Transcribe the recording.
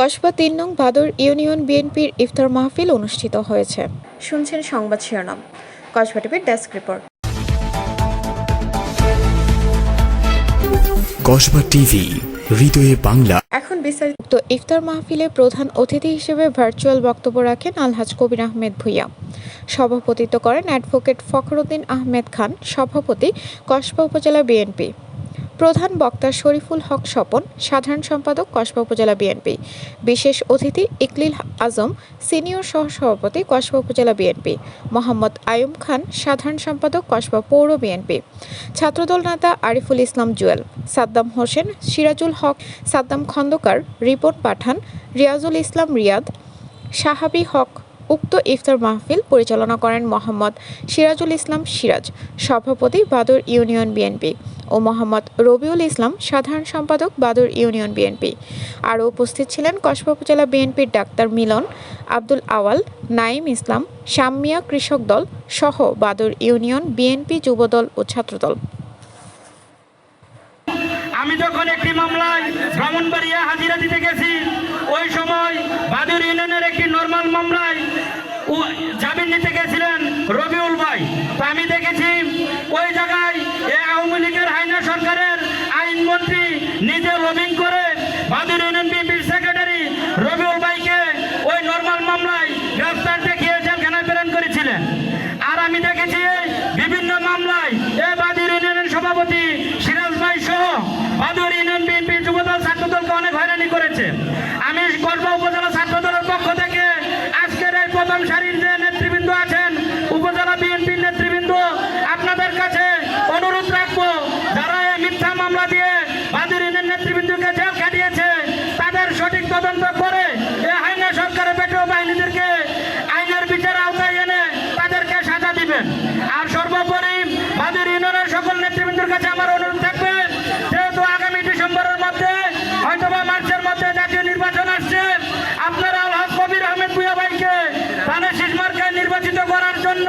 কসবা তিন নং ভাদর ইউনিয়ন বিএনপির ইফতার মাহফিল অনুষ্ঠিত হয়েছে। শুনছেন সংবাদ শিরোনাম। কসবা টিভির ডেস্ক রিপোর্ট। কসবা টিভি হৃদয়ে বাংলা। এখন বিস্তারিত ইফতার মাহফিলে প্রধান অতিথি হিসেবে ভার্চুয়াল বক্তব্য রাখেন আলহাজ কবির আহমেদ ভুইয়া। সভাপতিত্ব করেন অ্যাডভোকেট ফখরুদ্দিন আহমেদ খান সভাপতি কসবা উপজেলা বিএনপি। প্রধান বক্তা শরীফুল হক স্বপন, সাধারণ সম্পাদক কসবা উপজেলা বিএনপি। বিশেষ অতিথি ইকলিল আজম, সিনিয়র সহসভাপতি কসবা উপজেলা বিএনপি। মোহাম্মদ আয়ুম খান, সাধারণ সম্পাদক কসবা পৌর বিএনপি। ছাত্রদল নেতা আরিফুল ইসলাম জুয়েল, সাদ্দাম হোসেন, সিরাজুল হক, সাদ্দাম খন্দকার রিপন পাঠান, রিয়াজুল ইসলাম রিয়াদ, সাহাবি হক, উক্ত ইফতার মাহফিল পরিচালনা করেন মোহাম্মদ সিরাজুল ইসলাম সিরাজ, সভাপতি বাদর ইউনিয়ন বিএনপি। ও মোহাম্মদ রবিউল ইসলাম, সাধারণ সম্পাদক, বাদর ইউনিয়ন বিএনপি। আরও উপস্থিত ছিলেন কসবা উপজেলা বিএনপির ডাক্তার মিলন, আব্দুল আওয়াল নাইম ইসলাম শাম্মিয়া কৃষক দল সহ বাদর ইউনিয়ন বিএনপি যুবদল ও ছাত্রদল। আমি যখন একটি মামলায় ব্রাহ্মণবাড়িয়া হাজিরা দিতে গেছি, ওই সময় বাদুর ইউনিয়নের একটি নর্মাল মামলায় উ- জামিন নিতে গেছিলেন রবিউল ভাই তো আমি দেখেছি ওই জায়গায় এই আওয়ামী লীগের হাইনা সরকারের আইনমন্ত্রী নিজে লবিং করে বাদুর ইউনিয়ন বিএনপির সেক্রেটারি রবিউল ভাইকে ওই নর্মাল মামলায় গ্রেফতার দেখিয়ে জেলখানায় প্রেরণ করেছিলেন আর আমি দেখেছি বিভিন্ন মামলায় এ বাদুর ইউনিয়নের সভাপতি সিরাজ ভাই সহ বাদুর ইউনিয়ন বিএনপি যুবদল ছাত্রদলকে অনেক হয়রানি করেছে আমি কসবা উপজেলা ছাত্রদলের পক্ষ থেকে আজকের এই প্রথম সারির যে নেতৃবৃন্দ আছেন উপজেলা বিএনপির নেতৃবৃন্দ আপনাদের কাছে অনুরোধ রাখব যারা এই মিথ্যা মামলা দিয়ে বাদুর ইউনিয়ন নেতৃবৃন্দকে জেল খাটিয়েছে তাদের সঠিক তদন্ত করে হাইনা সরকারের পেট্রো বাহিনীদেরকে আইনের বিচার আওতায় এনে তাদেরকে সাজা দিবেন। আর সর্বোপরি বাদুর ইউনিয়নের সকল নেতৃবৃন্দের কাছে আমার অনুরোধ থাকবে, যেহেতু আগামী ডিসেম্বরের মধ্যে, হয়তোবা মার্চের মধ্যে জাতীয় নির্বাচন আসছে, আপনারা আলহাজ কবির আহমেদ ভুয়া ভাইকে ধানের শীষমার্কায় নির্বাচিত করার জন্য